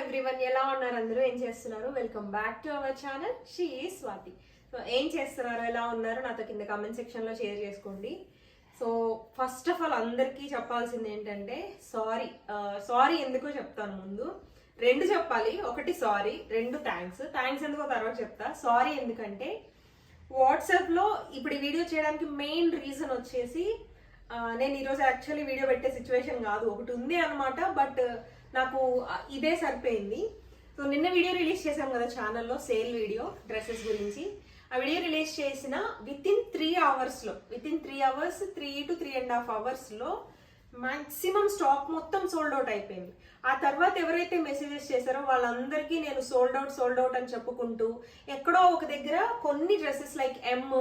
Everyone ఎలా ఉన్నారు అందరూ? ఏం చేస్తున్నారు? Welcome back to our channel she Swathi so ఏం చేస్తున్నారు? ఎలా ఉన్నారు? నాతో కింద కామెంట్ సెక్షన్లో షేర్ చేసుకోండి. సో ఫస్ట్ ఆఫ్ ఆల్ అందరికీ చెప్పాల్సింది ఏంటంటే సారీ సారీ ఎందుకో చెప్తాను ముందు. రెండు చెప్పాలి. ఒకటి సారీ రెండు థ్యాంక్స్ థ్యాంక్స్ ఎందుకో తర్వాత చెప్తా. సారీ ఎందుకంటే వాట్సాప్లో ఇప్పుడు ఈ వీడియో చేయడానికి మెయిన్ రీజన్ వచ్చేసి నేను ఈరోజు యాక్చువల్లీ వీడియో పెట్టే సిచ్యువేషన్ కాదు. ఒకటి ఉంది అనమాట బట్ నాకు ఇదే సరిపోయింది. సో నిన్న వీడియో రిలీజ్ చేశాం కదా ఛానల్లో సేల్ వీడియో డ్రెస్సెస్ గురించి. ఆ వీడియో రిలీజ్ చేసిన విత్ ఇన్ త్రీ అవర్స్లో within three hours three to three and half అవర్స్లో మాక్సిమం స్టాక్ మొత్తం సోల్డ్ అవుట్ అయిపోయింది. ఆ తర్వాత ఎవరైతే మెసేజెస్ చేశారో వాళ్ళందరికీ నేను సోల్డ్ అవుట్ సోల్డ్ అవుట్ అని చెప్పుకుంటూ ఎక్కడో ఒక దగ్గర కొన్ని డ్రెస్సెస్ లైక్ ఎమ్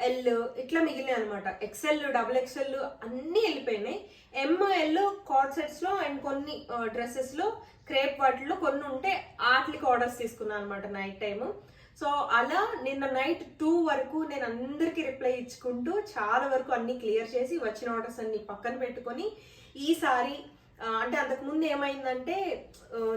ఎల్ ఇట్లా మిగిలినాయి అనమాట ఎక్సెల్ డబుల్ ఎక్సెల్ అన్నీ వెళ్ళిపోయినాయి. ఎమ్ ఎల్ కార్డ్ సెట్స్లో అండ్ కొన్ని డ్రెస్సెస్లో క్రేప్ వాటిలో కొన్ని ఉంటే వాటికి ఆర్డర్స్ తీసుకున్నాను అనమాట నైట్ టైము సో అలా నిన్న నైట్ టూ వరకు నేను అందరికీ రిప్లై ఇచ్చుకుంటూ చాలా వరకు అన్ని క్లియర్ చేసి వచ్చిన ఆర్డర్స్ అన్ని పక్కన పెట్టుకొని ఈసారి uh, అంటే అంతకుముందు ఏమైందంటే uh,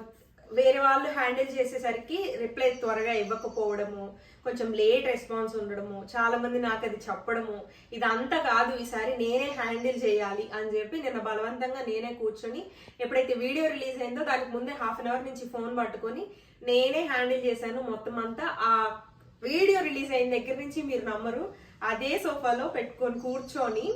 వేరే వాళ్ళు హ్యాండిల్ చేసేసరికి రిప్లై త్వరగా ఇవ్వకపోవడము కొంచెం లేట్ రెస్పాన్స్ ఉండడము చాలా మంది నాకు అది చెప్పడము ఇదంతా కాదు ఈసారి నేనే హ్యాండిల్ చేయాలి అని చెప్పి నిన్న బలవంతంగా నేనే కూర్చొని ఎప్పుడైతే వీడియో రిలీజ్ అయిందో దానికి ముందే హాఫ్ అన్ అవర్ నుంచి ఫోన్ పట్టుకొని నేనే హ్యాండిల్ చేశాను మొత్తం అంతా. ఆ వీడియో రిలీజ్ అయిన దగ్గర నుంచి మీరు నమ్మరు అదే సోఫాలో పెట్టుకొని కూర్చొని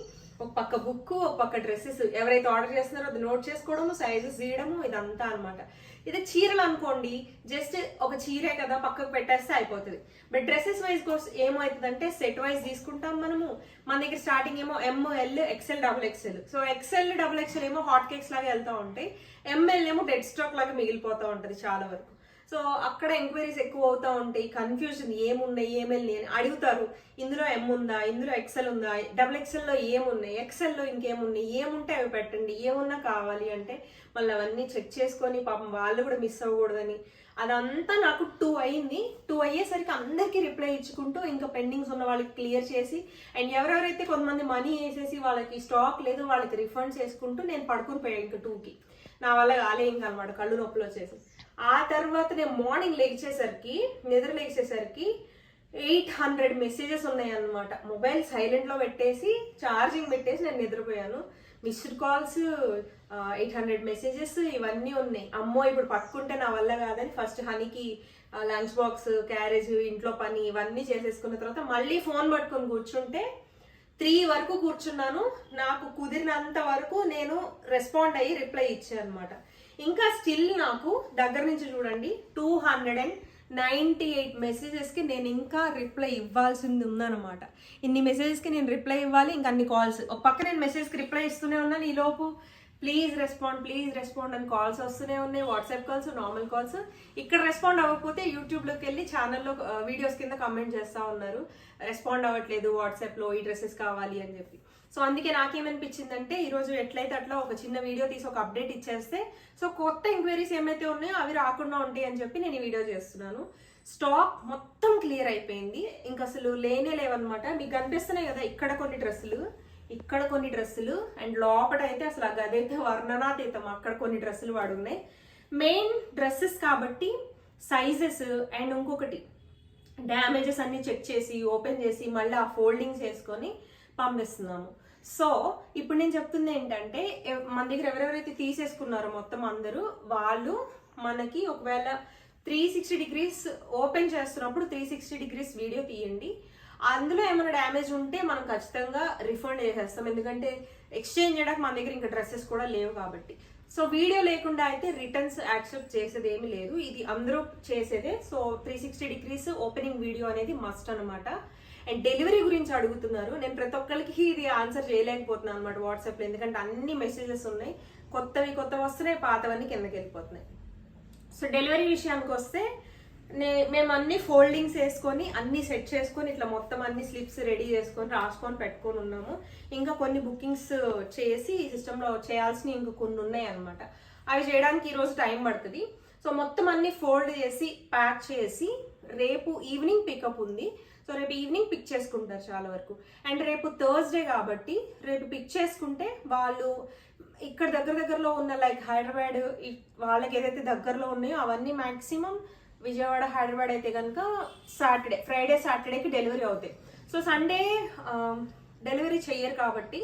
ఒక పక్క బుక్ ఒక పక్క డ్రెస్సెస్. ఎవరైతే ఆర్డర్ చేస్తున్నారో అది నోట్ చేసుకోవడము సైజెస్ తీయడము ఇదంతా అన్నమాట. ఇది చీరలు అనుకోండి జస్ట్ ఒక చీరే కదా పక్కకు పెట్టేస్తే అయిపోతుంది. బట్ డ్రెస్సెస్ వైజ్ కోర్స్ ఏమవుతుందంటే సెట్ వైజ్ తీసుకుంటాం మనము. మన దగ్గర స్టార్టింగ్ ఏమో M L XL double XL so XL double XL ఏమో హాట్ కేక్స్ లాగా వెళ్తూ ఉంటాయి. ఎంఎల్ ఏమో డెడ్ స్టాక్ లాగా మిగిలిపోతూ ఉంటుంది చాలా వరకు. సో అక్కడ ఎంక్వైరీస్ ఎక్కువ అవుతా ఉంటాయి కన్ఫ్యూజన్ ఏమున్నాయి ఏమెల్ని అని అడుగుతారు. ఇందులో ఎం ఉందా? ఇందులో ఎక్సెల్ ఉందా? డబుల్ ఎక్సెల్లో ఏమున్నాయి? ఎక్సెల్లో ఇంకేమున్నాయి? ఏముంటే అవి పెట్టండి. ఏమున్నా కావాలి అంటే మళ్ళీ అవన్నీ చెక్ చేసుకొని పాపం వాళ్ళు కూడా మిస్ అవ్వకూడదని. అదంతా నాకు టూ అయింది. టూ అయ్యేసరికి అందరికీ రిప్లై ఇచ్చుకుంటూ ఇంకా పెండింగ్స్ ఉన్న వాళ్ళకి క్లియర్ చేసి అండ్ ఎవరెవరైతే కొంతమంది మనీ వేసేసి వాళ్ళకి స్టాక్ లేదు వాళ్ళకి రిఫండ్ చేసుకుంటూ నేను పడుకుని పోయాను ఇంకా టూకి నా వల్ల కాలే ఇంకా అనమాట కళ్ళు నొప్పులు వచ్చేసి. ఆ తర్వాత నేను మార్నింగ్ లేచేసరికి నిద్ర లేచేసరికి ఎయిట్ హండ్రెడ్ మెసేజెస్ ఉన్నాయన్నమాట. మొబైల్ సైలెంట్లో పెట్టేసి ఛార్జింగ్ పెట్టేసి నేను నిద్రపోయాను. Missed calls eight hundred messages ఇవన్నీ ఉన్నాయి. అమ్మో ఇప్పుడు పట్టుకుంటే నా వల్ల కాదని ఫస్ట్ హనీకి లంచ్ బాక్స్ క్యారేజ్ ఇంట్లో పని ఇవన్నీ చేసేసుకున్న తర్వాత మళ్ళీ ఫోన్ పట్టుకొని కూర్చుంటే త్రీ వరకు కూర్చున్నాను. నాకు కుదిరినంత వరకు నేను రెస్పాండ్ అయ్యి రిప్లై ఇచ్చాను అనమాట ఇంకా స్టిల్ నాకు దగ్గర నుంచి చూడండి two hundred and ninety eight మెసేజెస్కి నేను ఇంకా రిప్లై ఇవ్వాల్సింది ఉందన్నమాట. ఇన్ని మెసేజెస్కి నేను రిప్లై ఇవ్వాలి ఇంకా అన్ని కాల్స్ ఒక పక్క నేను మెసేజ్కి రిప్లై ఇస్తూనే ఉన్నాను ఈలోపు ప్లీజ్ రెస్పాండ్ ప్లీజ్ రెస్పాండ్ అని కాల్స్ వస్తూనే ఉన్నాయి వాట్సాప్ కాల్స్ నార్మల్ కాల్స్ ఇక్కడ రెస్పాండ్ అవ్వకపోతే యూట్యూబ్లోకి వెళ్ళి ఛానల్లో వీడియోస్ uh, కింద కమెంట్ చేస్తూ ఉన్నారు. రెస్పాండ్ అవ్వట్లేదు వాట్సాప్లో ఈ డ్రెస్సెస్ కావాలి అని చెప్పి. సో అందుకే నాకేమనిపించిందంటే ఈరోజు ఎట్లయితే అట్లా ఒక చిన్న వీడియో తీసి ఒక అప్డేట్ ఇచ్చేస్తే సో కొత్త ఎంక్వైరీస్ ఏమైతే ఉన్నాయో అవి రాకుండా ఉంటాయి అని చెప్పి నేను ఈ వీడియో చేస్తున్నాను. స్టాక్ మొత్తం క్లియర్ అయిపోయింది. ఇంకా అసలు లేనే లేవన్నమాట. మీకు కనిపిస్తున్నాయి కదా ఇక్కడ కొన్ని డ్రెస్సులు ఇక్కడ కొన్ని డ్రెస్సులు అండ్ లోపల అయితే అసలు అదైతే వర్ణనాతీతం. అక్కడ కొన్ని డ్రెస్సులు వాడు ఉన్నాయి. మెయిన్ డ్రెస్సెస్ కాబట్టి సైజెస్ అండ్ ఇంకొకటి డ్యామేజెస్ అన్ని చెక్ చేసి ఓపెన్ చేసి మళ్ళీ ఆ ఫోల్డింగ్స్ వేసుకొని పంపిస్తున్నాము. సో ఇప్పుడు నేను చెప్తుంది ఏంటంటే మన దగ్గర ఎవరెవరైతే తీసేసుకున్నారో మొత్తం అందరూ వాళ్ళు మనకి ఒకవేళ త్రీ సిక్స్టీ డిగ్రీస్ ఓపెన్ చేస్తున్నప్పుడు త్రీ సిక్స్టీ డిగ్రీస్ వీడియో తీయండి. అందులో ఏమైనా డ్యామేజ్ ఉంటే మనం ఖచ్చితంగా రిఫండ్ చేసేస్తాం. ఎందుకంటే ఎక్స్చేంజ్ చేయడానికి మన దగ్గర ఇంకా డ్రెస్సెస్ కూడా లేవు కాబట్టి. సో వీడియో లేకుండా అయితే రిటర్న్స్ యాక్సెప్ట్ చేసేది ఏమీ లేదు. ఇది అందరూ చేసేదే. So three sixty degrees opening video అనేది మస్ట్ అనమాట అండ్ డెలివరీ గురించి అడుగుతున్నారు. నేను ప్రతి ఒక్కరికి ఇది ఆన్సర్ చేయలేకపోతున్నాను అనమాట వాట్సాప్లో ఎందుకంటే అన్ని మెసేజెస్ ఉన్నాయి. కొత్తవి కొత్తవి వస్తున్నాయి పాతవన్నీ కిందకి వెళ్ళిపోతున్నాయి. సో డెలివరీ విషయానికి వస్తే నే మేము అన్ని ఫోల్డింగ్స్ వేసుకొని అన్ని సెట్ చేసుకొని ఇట్లా మొత్తం అన్ని స్లిప్స్ రెడీ చేసుకొని రాసుకొని పెట్టుకొని ఉన్నాము. ఇంకా కొన్ని బుకింగ్స్ చేసి సిస్టంలో చేయాల్సినవి ఇంకా కొన్ని ఉన్నాయి అనమాట అవి చేయడానికి ఈరోజు టైం పడుతుంది. సో మొత్తం అన్ని ఫోల్డ్ చేసి ప్యాక్ చేసి రేపు ఈవినింగ్ పికప్ ఉంది. సో రేపు ఈవినింగ్ పిక్ చేసుకుంటారు చాలా వరకు. అండ్ రేపు థర్స్డే కాబట్టి రేపు పిక్ చేసుకుంటే వాళ్ళు ఇక్కడ దగ్గర దగ్గరలో ఉన్న లైక్ హైదరాబాద్ వాళ్ళకి ఏదైతే దగ్గరలో ఉన్నాయో అవన్నీ మ్యాక్సిమం విజయవాడ హైదరాబాద్ అయితే కనుక సాటర్డే ఫ్రైడే సాటర్డేకి డెలివరీ అవుతాయి. సో సండే డెలివరీ చెయ్యరు కాబట్టి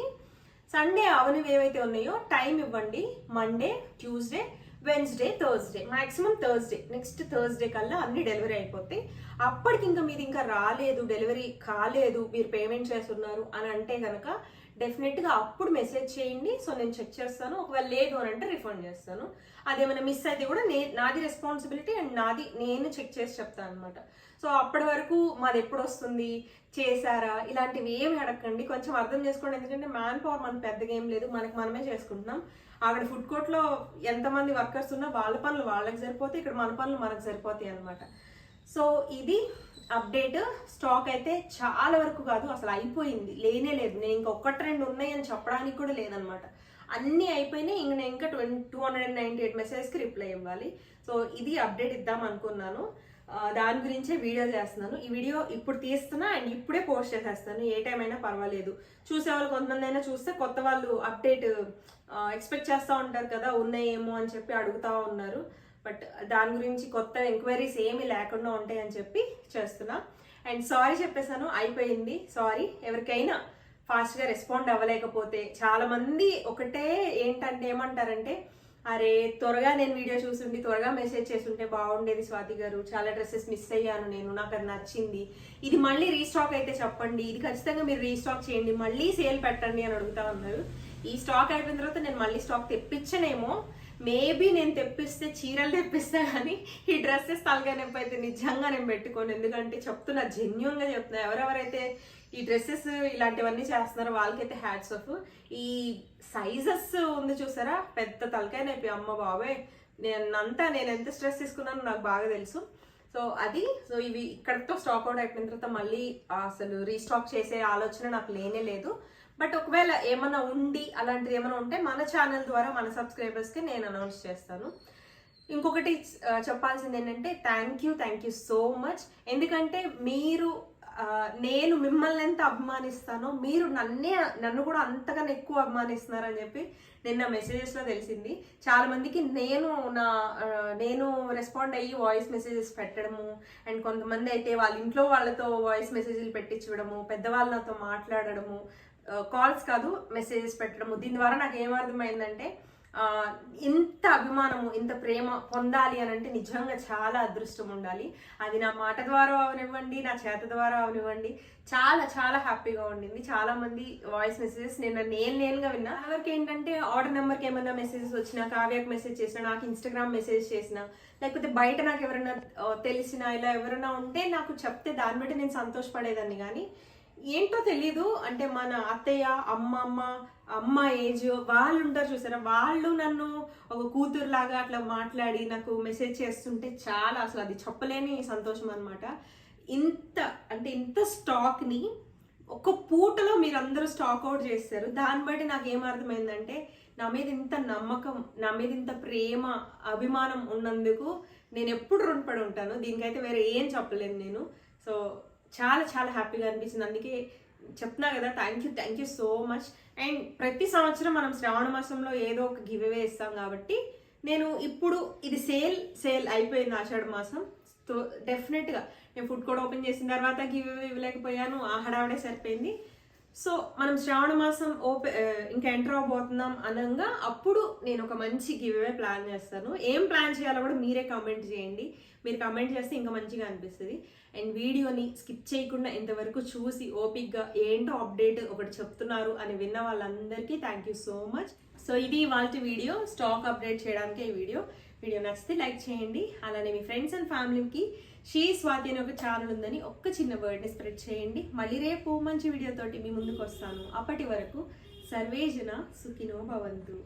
సండే అవనివి ఏవైతే ఉన్నాయో టైం ఇవ్వండి. Monday Tuesday Wednesday Thursday maximum Thursday next Thursday కల్లా అన్ని డెలివరీ అయిపోతాయి అప్పటికి ఇంకా మీది ఇంకా రాలేదు డెలివరీ కాలేదు మీరు పేమెంట్ చేస్తున్నారు అని అంటే కనుక డెఫినెట్గా అప్పుడు మెసేజ్ చేయండి. సో నేను చెక్ చేస్తాను. ఒకవేళ లేదు అని అంటే రిఫండ్ చేస్తాను. అదేమైనా మిస్ అయితే కూడా నే నాది రెస్పాన్సిబిలిటీ అండ్ నాది నేను చెక్ చేసి చెప్తాను అనమాట సో అప్పటి వరకు మాది ఎప్పుడు వస్తుంది? చేశారా? ఇలాంటివి ఏమి అడగండి కొంచెం అర్థం చేసుకోండి. ఎందుకంటే మ్యాన్ పవర్ మనకు పెద్దగా ఏం లేదు. మనకి మనమే చేసుకుంటున్నాం. అక్కడ ఫుడ్ కోర్ట్లో ఎంతమంది వర్కర్స్ ఉన్నా వాళ్ళ పనులు వాళ్ళకి సరిపోతాయి. ఇక్కడ మన పనులు మనకు సరిపోతాయి అనమాట సో ఇది అప్డేట్ స్టాక్ అయితే చాలా వరకు కాదు అసలు అయిపోయింది. లేనే లేదు. నేను ఇంకొకటి ఒక్కటి రెండు ఉన్నాయని చెప్పడానికి కూడా లేదనమాట. అన్నీ అయిపోయినాయి. ఇంక నేను ఇంకా twenty two hundred and ninety eight మెసేజ్కి reply ఇవ్వాలి. సో ఇది అప్డేట్ ఇద్దాం అనుకున్నాను. దాని గురించే వీడియో చేస్తున్నాను. ఈ వీడియో ఇప్పుడు తీస్తున్నా అండ్ ఇప్పుడే పోస్ట్ చేసేస్తాను. ఏ టైం అయినా పర్వాలేదు. చూసే వాళ్ళు కొంతమంది అయినా చూస్తే కొత్త వాళ్ళు అప్డేట్ ఎక్స్పెక్ట్ చేస్తూ ఉంటారు కదా ఉన్నాయేమో అని చెప్పి అడుగుతా ఉన్నారు. బట్ దాని గురించి కొత్త ఎంక్వైరీస్ ఏమీ లేకుండా ఉంటాయని చెప్పి చేస్తున్నా. అండ్ సారీ చెప్పేశాను అయిపోయింది. సారీ. ఎవరికైనా ఫాస్ట్గా రెస్పాండ్ అవ్వలేకపోతే చాలామంది ఒకటే ఏంటంటే ఏమంటారంటే అరే త్వరగా నేను వీడియో చూసుండి త్వరగా మెసేజ్ చేస్తుంటే బాగుండేది స్వాతి గారు. చాలా డ్రెస్సెస్ మిస్ అయ్యాను నేను నాకు అది నచ్చింది. ఇది మళ్ళీ రీస్టాక్ అయితే చెప్పండి. ఇది ఖచ్చితంగా మీరు రీస్టాక్ చేయండి. మళ్ళీ సేల్ పెట్టండి అని అడుగుతా ఉన్నారు. ఈ స్టాక్ అయిపోయిన తర్వాత నేను మళ్ళీ స్టాక్ తెప్పించనేమో మేబీ నేను తెప్పిస్తే చీరలు తెప్పిస్తా కానీ ఈ డ్రెస్సెస్ తలగా అయితే నిజంగా నేను పెట్టుకోను. ఎందుకంటే చెప్తున్నా జెన్యున్గా చెప్తున్నా. ఎవరెవరైతే ఈ డ్రెస్సెస్ ఇలాంటివన్నీ చేస్తున్నారో వాళ్ళకైతే హ్యాట్స్ ఆఫ్ ఈ సైజెస్ ఉంది చూసారా? పెద్ద తలకాయ నొప్పి. అమ్మ బాబే నేనంతా నేను ఎంత స్ట్రెస్ తీసుకున్నానో నాకు బాగా తెలుసు. సో అది సో ఇవి ఇక్కడితో స్టాక్ అవుట్ అయిపోయిన తర్వాత మళ్ళీ అసలు రీస్టాక్ చేసే ఆలోచన నాకు లేనే లేదు. బట్ ఒకవేళ ఏమైనా ఉండి అలాంటిది ఏమైనా ఉంటే మన ఛానల్ ద్వారా మన సబ్స్క్రైబర్స్కి నేను అనౌన్స్ చేస్తాను. ఇంకొకటి చెప్పాల్సింది ఏంటంటే thank you thank you so much ఎందుకంటే మీరు నేను మిమ్మల్ని ఎంత అభిమానిస్తానో మీరు నన్నే నన్ను కూడా అంతకన్నా ఎక్కువ అభిమానిస్తున్నారని చెప్పి నిన్న మెసేజెస్లో తెలిసింది. చాలామందికి నేను నా నేను రెస్పాండ్ అయ్యి వాయిస్ మెసేజెస్ పెట్టడము అండ్ కొంతమంది అయితే వాళ్ళ ఇంట్లో వాళ్ళతో వాయిస్ మెసేజ్లు పెట్టించడము పెద్దవాళ్ళు నాతో మాట్లాడడము కాల్స్ కాదు మెసేజెస్ పెట్టడము. దీని ద్వారా నాకు ఏమర్థమైందంటే ఇంత అభిమానము ఇంత ప్రేమ పొందాలి అని అంటే నిజంగా చాలా అదృష్టం ఉండాలి. అది నా మాట ద్వారా అవనివ్వండి నా చేత ద్వారా అవనివ్వండి. చాలా చాలా హ్యాపీగా ఉండింది. చాలా మంది వాయిస్ మెసేజెస్ నేను నేను నేనుగా విన్నా. ఎవరికి ఏంటంటే ఆర్డర్ నెంబర్కి ఏమైనా మెసేజెస్ వచ్చినా కావ్యకు మెసేజ్ చేసినా నాకు ఇన్స్టాగ్రామ్ మెసేజ్ చేసినా లేకపోతే బయట నాకు ఎవరైనా తెలిసినా ఇలా ఎవరైనా ఉంటే నాకు చెప్తే దాన్ని బట్టి నేను సంతోషపడేదాన్ని. కానీ ఏంటో తెలీదు. అంటే మన అత్తయ్య అమ్మమ్మ అమ్మ ఏజ్ వాళ్ళు ఉంటారు చూసారా? వాళ్ళు నన్ను ఒక కూతురులాగా అట్లా మాట్లాడి నాకు మెసేజ్ చేస్తుంటే చాలా అసలు అది చెప్పలేని సంతోషం అనమాట ఇంత అంటే ఇంత స్టాక్ని ఒక పూటలో మీరందరూ స్టాక్ అవుట్ చేస్తారు. దాన్ని బట్టి నాకు ఏం అర్థమైందంటే నా మీద ఇంత నమ్మకం నా మీద ఇంత ప్రేమ అభిమానం ఉన్నందుకు నేను ఎప్పుడు రుణపడి ఉంటాను. దీనికైతే వేరే ఏం చెప్పలేను నేను. సో చాలా చాలా హ్యాపీగా అనిపించింది అందుకే చెప్తున్నా కదా thank you thank you so much and ప్రతి సంవత్సరం మనం శ్రావణ మాసంలో ఏదో ఒక గివ్ అవే ఇస్తాం కాబట్టి నేను ఇప్పుడు ఇది సేల్ సేల్ అయిపోయింది ఆషాఢ మాసం. సో డెఫినెట్గా నేను ఫుడ్ కూడా ఓపెన్ చేసిన తర్వాత గివ్ అవే ఇవ్వలేకపోయాను. ఆ హడావిడే సరిపోయింది. సో మనం శ్రావణ మాసం ఓపె ఇంకా ఎంటర్ అవబోతున్నాం అనగా అప్పుడు నేను ఒక మంచి గివ్వే ప్లాన్ చేస్తాను. ఏం ప్లాన్ చేయాలో కూడా మీరే కామెంట్ చేయండి. మీరు కామెంట్ చేస్తే ఇంకా మంచిగా అనిపిస్తుంది. అండ్ వీడియోని స్కిప్ చేయకుండా ఇంతవరకు చూసి ఓపిక్గా ఏంటో అప్డేట్ ఒకటి చెప్తున్నారు అని విన్న వాళ్ళందరికీ thank you so much so ఇది వాళ్ళ వీడియో. స్టాక్ అప్డేట్ చేయడానికి ఈ వీడియో. వీడియో నచ్చితే లైక్ చేయండి. అలానే మీ ఫ్రెండ్స్ అండ్ ఫ్యామిలీకి షీ స్వాతి అనే ఒక ఛానల్ ఉందని ఒక్క చిన్న వర్డ్ని స్ప్రెడ్ చేయండి. మళ్ళీ రేపు మంచి వీడియోతోటి మీ ముందుకు వస్తాను. అప్పటి వరకు సర్వేజన సుఖినో భవంతు.